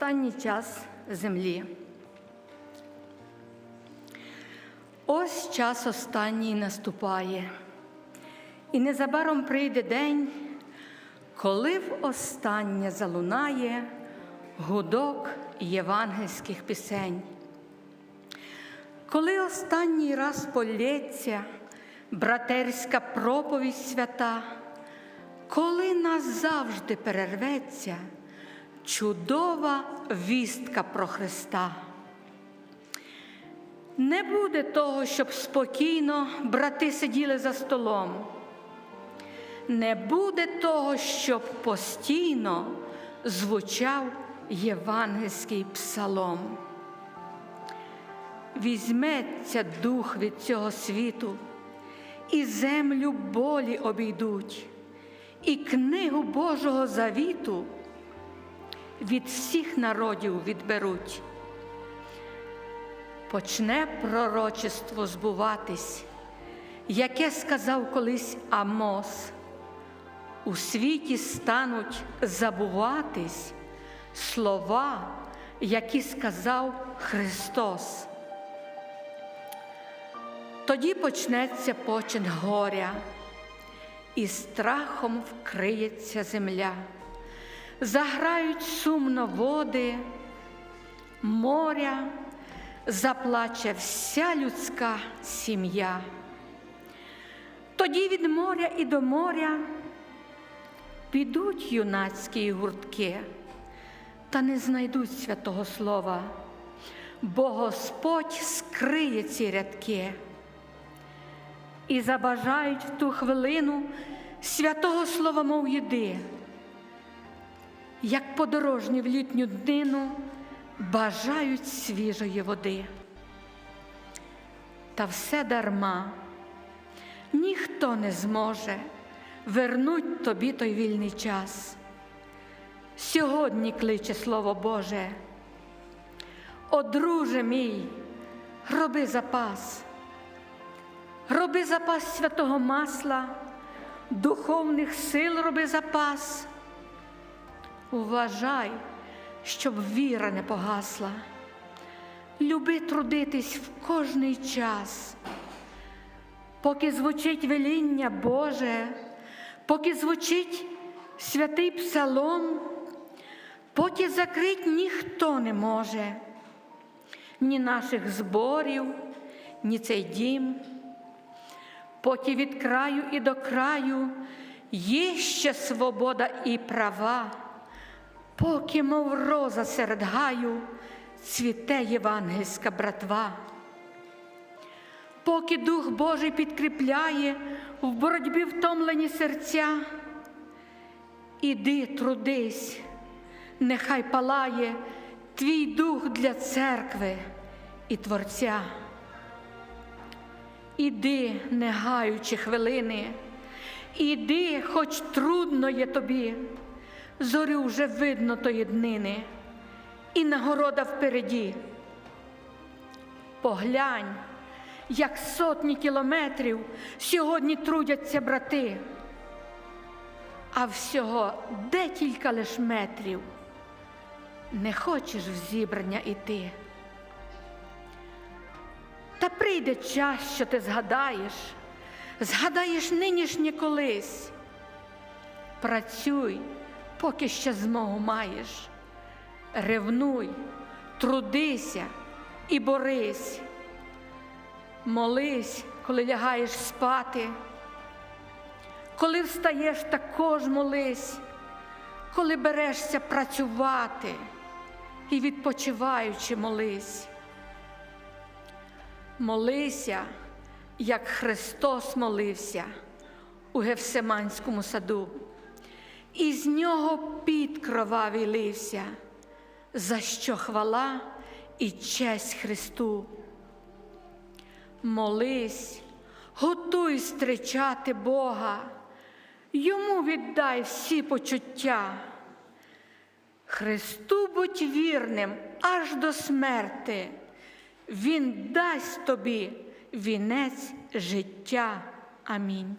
Останній час землі. Ось час останній наступає, і незабаром прийде день, коли в останнє залунає гудок євангельських пісень. Коли останній раз полється братерська проповідь свята, коли назавжди перерветься чудова вістка про Христа. Не буде того, щоб спокійно брати сиділи за столом. Не буде того, щоб постійно звучав євангельський псалом. Візьметься дух від цього світу, і землю болі обійдуть, і книгу Божого завіту від всіх народів відберуть. Почне пророчество збуватись, яке сказав колись Амос. У світі стануть забуватись слова, які сказав Христос. Тоді почнеться почин горя, і страхом вкриється земля, заграють сумно води, моря, заплаче вся людська сім'я. Тоді від моря і до моря підуть юнацькі гуртки, та не знайдуть святого Слова, бо Господь скриє ці рядки і забажають в ту хвилину святого Слова, мов їди, як подорожні в літню днину бажають свіжої води. Та все дарма, ніхто не зможе вернуть тобі той вільний час. Сьогодні кличе Слово Боже. О, друже мій, роби запас, роби запас святого масла, духовних сил роби запас. Уважай, щоб віра не погасла. Люби трудитись в кожний час, поки звучить веління Боже, поки звучить святий псалом, поки закрить ніхто не може, ні наших зборів, ні цей дім, поки від краю і до краю є ще свобода і права, поки, мов роза серед гаю, цвіте євангельська братва. Поки Дух Божий підкріпляє в боротьбі втомлені серця, іди трудись, нехай палає твій дух для церкви і Творця. Іди, не гаючи хвилини, іди, хоч трудно є тобі, зорю вже видно тої днини, і нагорода впереді. Поглянь, як сотні кілометрів сьогодні трудяться брати, а всього декілька лиш метрів не хочеш в зібрання іти. Та прийде час, що ти згадаєш, згадаєш нинішнє колись. Працюй, поки ще змогу маєш, ревнуй, трудися і борись, молись, коли лягаєш спати, коли встаєш, також молись, коли берешся працювати і відпочиваючи молись. Молися, як Христос молився у Гевсиманському саду, і з нього під кровавий лився, за що хвала і честь Христу. Молись, готуй стричати Бога, йому віддай всі почуття. Христу будь вірним аж до смерти. Він дасть тобі вінець життя. Амінь.